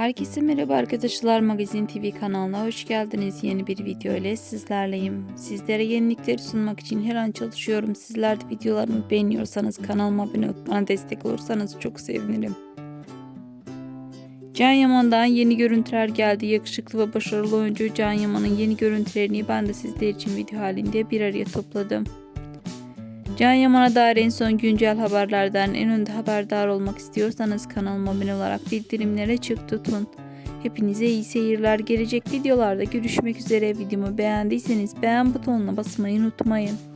Herkese merhaba arkadaşlar Magazin TV kanalına hoş geldiniz. Yeni bir video ile sizlerleyim. Sizlere yenilikleri sunmak için her an çalışıyorum. Sizler de videolarımı beğeniyorsanız kanalıma abone olup bana destek olursanız çok sevinirim. Can Yaman'dan yeni görüntüler geldi. Yakışıklı ve başarılı oyuncu Can Yaman'ın yeni görüntülerini ben de sizler için video halinde bir araya topladım. Can Yaman'a dair en son güncel haberlerden en önde haberdar olmak istiyorsanız kanalıma abone olarak bildirimlere çık tutun. Hepinize iyi seyirler. Gelecek videolarda görüşmek üzere. Videomu beğendiyseniz beğen butonuna basmayı unutmayın.